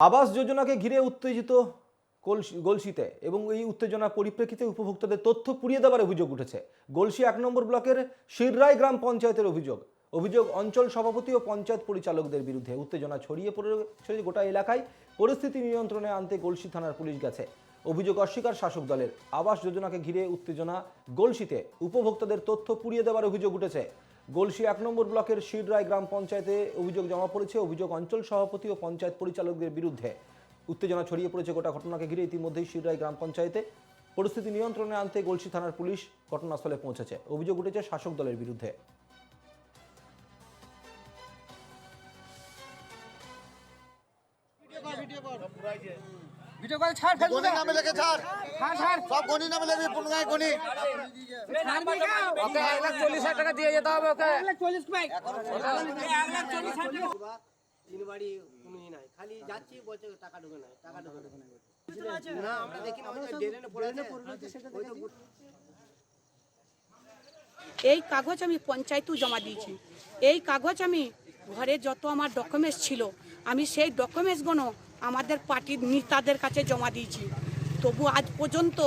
আবাস যোজনাকে ঘিরে উত্তেজিত গলসিতে এবং এই উত্তেজনার পরিপ্রেক্ষিতে উপভোক্তাদের তথ্য পুড়িয়ে দেওয়ার অভিযোগ উঠেছে। গলসি এক নম্বর ব্লকের শিররাই গ্রাম পঞ্চায়েতের অভিযোগ। অভিযোগ, অঞ্চল সভাপতি ও পঞ্চায়েত পরিচালকদের বিরুদ্ধে উত্তেজনা ছড়িয়ে পড়েছে গোটা এলাকায় পরিস্থিতি নিয়ন্ত্রণে আনতে গলসি থানার পুলিশ গেছে। অভিযোগ অস্বীকার শাসক দলের। আবাস যোজনাকে ঘিরে উত্তেজনা গলসিতে। উপভোক্তাদের তথ্য পুড়িয়ে দেওয়ার অভিযোগ উঠেছে। গলসি এক নম্বর ব্লকের শিররাই গ্রাম পঞ্চায়েতে অভিযোগ জমা পড়েছে। অভিযোগ অঞ্চল সভাপতি ও পঞ্চায়েত পরিচালকদের বিরুদ্ধে উত্তেজনা ছড়িয়ে পড়েছে গোটা ঘটনাকে ঘিরে। ইতিমধ্যেই শিররাই গ্রাম পঞ্চায়েতে পরিস্থিতি নিয়ন্ত্রণে আনতে গলসি থানার পুলিশ ঘটনাস্থলে পৌঁছেছে। অভিযোগ উঠেছে শাসক দলের বিরুদ্ধে। ভিডিও করে ছাড় ফেসবুকে গণি নামে লেগে ছাড়। ছাড় ছাড়। সব গণি নামে লেগে গণি ওকে এক লাখ চল্লিশ হাজার টাকা দিয়ে যেতে হবে ওকে। চল্লিশ তিন বাড়ি কোনো নাই খালি যাচ্ছি বলছে টাকা ঢুকে নাই টাকা ঢুকে নাই না আমরা দেখি না ড্রেনে পড়ে আছে এই কাগজ আমি পঞ্চায়েতেও জমা দিয়েছি। এই কাগজ আমি ঘরে যত আমার ডকুমেন্টস ছিল আমি সেই ডকুমেন্টসগুলো আমাদের পার্টির নেতাদের কাছে জমা দিয়েছি। তবু আজ পর্যন্ত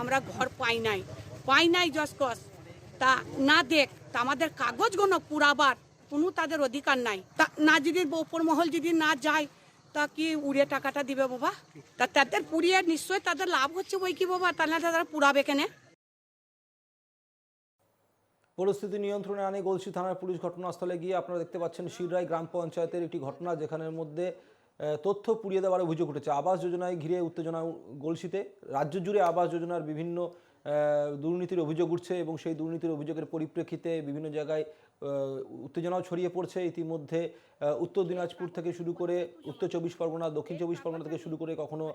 আমরা ঘর পাই নাই। পাই নাই জসকস তা না দেখ, তা আমাদের কাগজগুলো পুরাবার, কোনো তাদের অধিকার নাই। তা না যদি ওপর মহল যদি না যায়, তা কি উড়ে টাকাটা দিবে বাবা? তা তাদের পুড়িয়ে নিশ্চয়ই তাদের লাভ হচ্ছে বই কি বাবা? তাহলে তারা পুরাবে কেনে? পরিস্থিতি নিয়ন্ত্রণে আনে গলসি থানার পুলিশ ঘটনাস্থলে গিয়ে আপনারা দেখতে পাচ্ছেন শিররাই গ্রাম পঞ্চায়েতের একটি ঘটনা, যেখানের মধ্যে তথ্য পুড়িয়ে দেওয়ার অভিযোগ উঠেছে। আবাস যোজনায় ঘিরে উত্তেজনা গলসিতে। রাজ্য জুড়ে আবাস যোজনার বিভিন্ন দুর্নীতির অভিযোগ উঠছে এবং সেই দুর্নীতির অভিযোগের পরিপ্রেক্ষিতে বিভিন্ন জায়গায় উত্তেজনাও ছড়িয়ে পড়ছে। ইতিমধ্যে উত্তর দিনাজপুর থেকে শুরু করে উত্তর চব্বিশ পরগনা, দক্ষিণ চব্বিশ পরগনা থেকে শুরু করে কখনো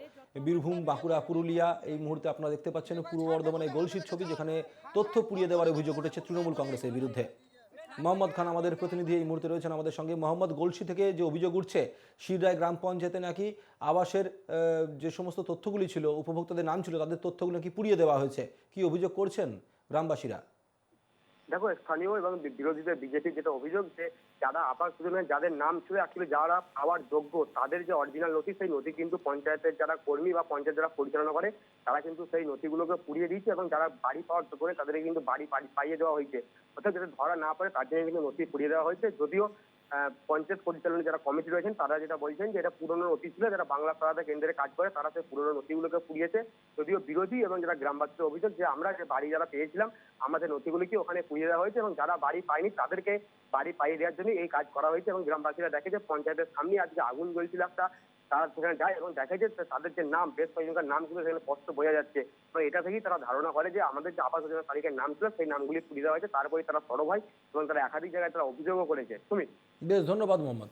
বীরভূম, বাঁকুড়া, পুরুলিয়া এই মুহূর্তে আপনারা দেখতে পাচ্ছেন পূর্ব বর্ধমানের গলসির ছবি যেখানে তথ্য পুড়িয়ে দেওয়ার অভিযোগ উঠেছে তৃণমূল কংগ্রেসের বিরুদ্ধে। মোহাম্মদ খান আমাদের প্রতিনিধি এই মুহূর্তে রয়েছেন আমাদের সঙ্গে। মোহাম্মদ গলসি থেকে যে অভিযোগ উঠছে শিররায় গ্রাম পঞ্চায়েতে নাকি আবাসের যে সমস্ত তথ্যগুলি ছিল, উপভোক্তাদের নাম ছিল, তাদের তথ্যগুলো নাকি পুড়িয়ে দেওয়া হয়েছে। কি অভিযোগ করছেন গ্রামবাসীরা? দেখো, স্থানীয় এবং বিরোধীদের বিজেপি যেটা অভিযোগ যে যারা আপার যোজনায় যাদের নাম ছিল অ্যাকচুয়ালি যারা পাওয়ার যোগ্য, তাদের যে অরিজিনাল নথি সেই নথি কিন্তু পঞ্চায়েতের যারা কর্মী বা পঞ্চায়েত যারা পরিচালনা করে, তারা কিন্তু সেই নথিগুলোকে পুড়িয়ে দিয়েছে এবং যারা বাড়ি পাওয়ার যোগ্য, তাদেরকে কিন্তু বাড়ি পাইয়ে দেওয়া হয়েছে। অর্থাৎ যাতে ধরা না পড়ে, তার জন্য কিন্তু নথি পুড়িয়ে দেওয়া হয়েছে। যদিও পঞ্চায়েত পরিচালনা যারা কমিটি রয়েছেন, তারা যেটা বলছেন যে এটা পুরনো নথি ছিল, যারা বাংলা সহায়তা কেন্দ্রে কাজ করে, তারা সেই পুরনো নথিগুলোকে পুড়িয়েছে। যদিও বিরোধী এবং যারা গ্রামবাসীর অভিযোগ যে আমরা যে বাড়ি যারা পেয়েছিলাম আমাদের নথিগুলিকে ওখানে পুড়িয়ে দেওয়া হয়েছে এবং যারা বাড়ি পায়নি, তাদেরকে বাড়ি পাইয়ে দেওয়ার জন্য এই কাজ করা হয়েছে এবং গ্রামবাসীরা দেখে যে পঞ্চায়েতের সামনে আজকে আগুন জ্বলছিল একটা তারা সেখানে যায় এবং দেখা যে তাদের যে নাম, বেশ কয়েকজনকার নাম কিন্তু সেখানে স্পষ্ট বোঝা যাচ্ছে। এবং এটা থেকেই তারা ধারণা করে যে আমাদের যে আবাস যোজনা তালিকার নাম ছিল, সেই নামগুলি পুড়িয়ে দেওয়া হয়েছে। তারপরে তারা সরব হয় এবং তারা একাধিক জায়গায় তারা অভিযোগও করেছে। তুমি বেশ, ধন্যবাদ মোহাম্মদ।